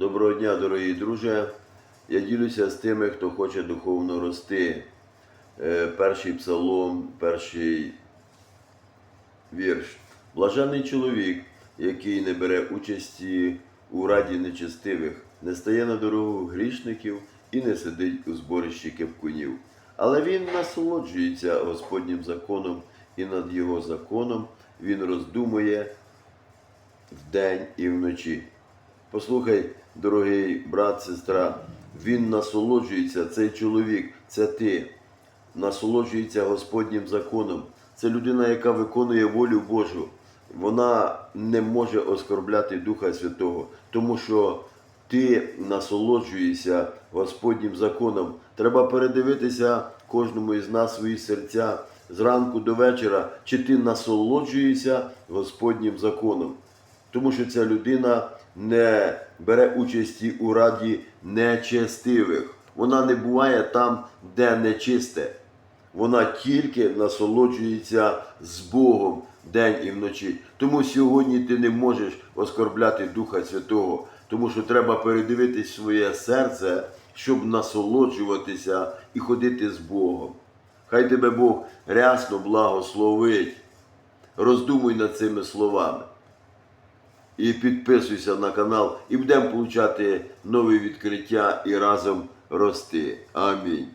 Доброго дня, дорогі друзі. Я ділюся з тими, хто хоче духовно рости. Е, Перший псалом, перший вірш. Блажений чоловік, який не бере участі у раді нечестивих, не стає на дорогу грішників і не сидить у зборищі кепкунів. Але він насолоджується Господнім законом, і над його законом він роздумує вдень і вночі. Послухай, дорогий брат, сестра, він насолоджується, цей чоловік, це ти, насолоджується Господнім законом. Це людина, яка виконує волю Божу. Вона не може оскорбляти Духа Святого, тому що ти насолоджуєшся Господнім законом. Треба передивитися кожному із нас свої серця зранку до вечора, чи ти насолоджуєшся Господнім законом тому що ця людина не бере участі у раді нечестивих. Вона не буває там, де нечисте. Вона тільки насолоджується з Богом день і вночі. Тому сьогодні ти не можеш оскорбляти Духа Святого, тому що треба передивитись своє серце, щоб насолоджуватися і ходити з Богом. Хай тебе Бог рясно благословить. Роздумуй над цими словами і підписуйся на канал, і будемо получати нові відкриття і разом рости. Амінь.